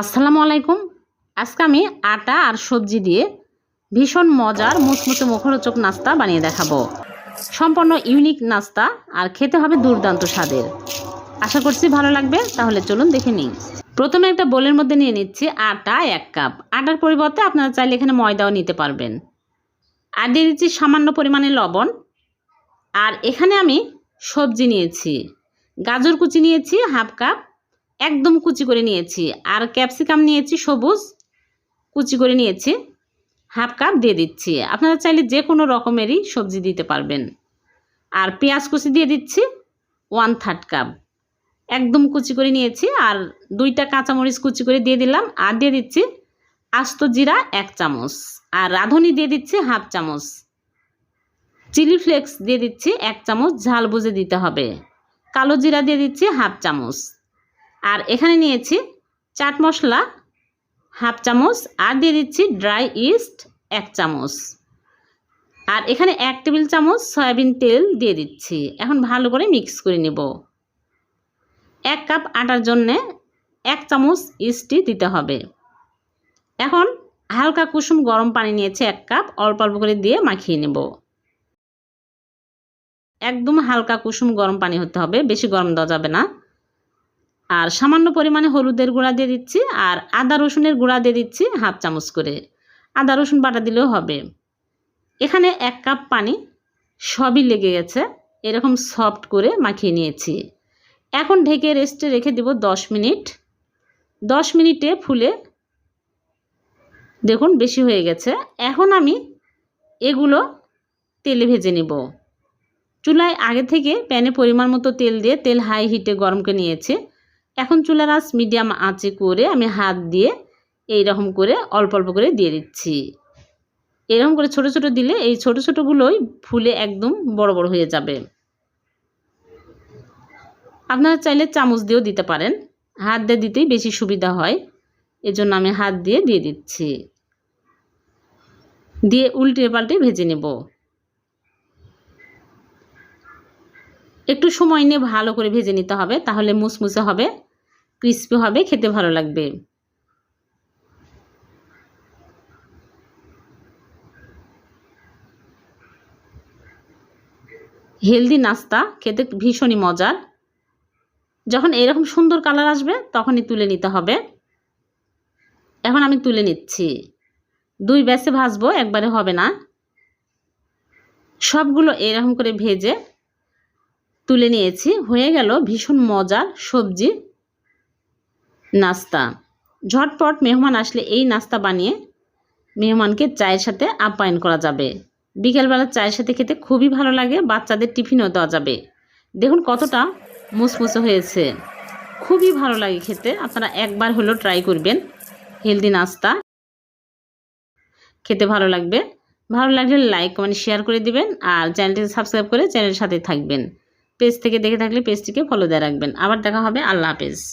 আসসালামু আলাইকুম। আজকে আমি আটা আর সবজি দিয়ে ভীষণ মজার মুচমুচে মুখরোচক নাস্তা বানিয়ে দেখাবো। সম্পূর্ণ ইউনিক নাস্তা আর খেতে হবে দুর্দান্ত স্বাদের। আশা করছি ভালো লাগবে, তাহলে চলুন দেখে নিই। প্রথমে একটা বোলের মধ্যে নিয়ে নিচ্ছি আটা এক কাপ। আটার পরিবর্তে আপনারা চাইলে এখানে ময়দাও নিতে পারবেন। আর দিয়ে দিচ্ছি সামান্য পরিমাণে লবণ। আর এখানে আমি সবজি নিয়েছি। গাজর কুচি নিয়েছি হাফ কাপ। একদম কুচি করে নিয়েছি। আর ক্যাপসিকাম নিয়েছি সবুজ, কুচি করে নিয়েছি। হাফ কাপ দিয়ে দিচ্ছি। আপনারা চাইলে যে কোনো রকমেরই সবজি দিতে পারবেন। আর পেঁয়াজ কুচি দিয়ে দিচ্ছি ওয়ান থার্ড কাপ একদম কুচি করে নিয়েছি। আর দুইটা কাঁচামরিচ কুচি করে দিয়ে দিলাম। আর দিয়ে দিচ্ছি আস্ত জিরা এক চামচ। আর রাঁধুনি দিয়ে দিচ্ছি হাফ চামচ। চিলি ফ্লেক্স দিয়ে দিচ্ছি এক চামচ। ঝাল বুঝে দিতে হবে। কালো জিরা দিয়ে দিচ্ছি হাফ চামচ। আর এখানে নিয়েছি চাট মশলা হাফ চামচ আর দিয়ে দিচ্ছি ড্রাই ইস্ট এক চামচ। আর এখানে এক টেবিল চামচ সয়াবিন তেল দিয়ে দিচ্ছি। এখন ভালো করে মিক্স করে নেব। এক কাপ আটার জন্যে এক চামচ ইস্টি দিতে হবে। এখন হালকা কুসুম গরম পানি নিয়েছি এক কাপ, অল্প অল্প করে দিয়ে মাখিয়ে নেব। একদম হালকা কুসুম গরম পানি হতে হবে, বেশি গরম দেওয়া যাবে না। আর সামান্য পরিমাণে হলুদের গুঁড়া দিয়ে দিচ্ছি আর আদা রসুনের গুঁড়া দিয়ে দিচ্ছি হাফ চামচ করে। আদা রসুন বাটা দিলেও হবে। এখানে এক কাপ পানি সবই লেগে গেছে, এরকম সফট করে মাখিয়ে নিয়েছি। এখন ঢেকে রেস্টে রেখে দেব দশ মিনিট। দশ মিনিটে ফুলে দেখুন বেশি হয়ে গেছে। এখন আমি এগুলো তেলে ভেজে নেব। চুলায় আগে থেকে প্যানে পরিমাণ মতো তেল দিয়ে তেল হাই হিটে গরম করে নিয়েছি। এখন চুলার আঁচ মিডিয়াম আঁচে করে আমি হাত দিয়ে এই রকম করে অল্প অল্প করে দিয়ে দিচ্ছি। এরকম করে ছোট ছোট দিলে এই ছোট ছোটোগুলোই ফুলে একদম বড় বড় হয়ে যাবে। আপনারা চাইলে চামচ দিয়েও দিতে পারেন। হাত দিয়ে দিতেই বেশি সুবিধা হয়। এজন্য আমি হাত দিয়ে দিয়ে দিচ্ছি। দিয়ে উল্টে পাল্টে ভেজে নেব। একটু সময় নিয়ে ভালো করে ভেজে নিতে হবে, তাহলে মুসমুসে হবে। ক্রিস্পি হবে, খেতে ভালো লাগবে। হেলদি নাস্তা, খেতে ভীষণই মজার। যখন এরকম সুন্দর কালার আসবে, তখনই তুলে নিতে হবে। এখন আমি তুলে নিচ্ছি। দুই ব্যাসে ভাজবো, একবারে হবে না। সবগুলো এরকম করে ভেজে তুলে নিয়েছি। হয়ে গেল ভীষণ মজার সবজি। নাস্তা। ঝটপট মেহমান আসলে এই নাস্তা বানিয়ে মেহমানকে চায়ের সাথে আপ্যায়ন করা যাবে। বিকেলবেলা চায়ের সাথে খেতে খুবই ভালো লাগে, বাচ্চাদের টিফিনও দেওয়া যাবে। দেখুন কতটা মুসমুসে হয়েছে। খুবই ভালো লাগে খেতে, আপনারা একবার হলেও ট্রাই করবেন। হেলদি নাস্তা। খেতে ভালো লাগবে। ভালো লাগলে লাইক কমেন্ট শেয়ার করে দিবেন আর চ্যানেলটিকে সাবস্ক্রাইব করে চ্যানেলের সাথে থাকবেন। পেজ থেকে দেখে থাকলে পেজটিকে ফলো দিয়ে রাখবেন। আবার দেখা হবে, আল্লাহ হাফেজ।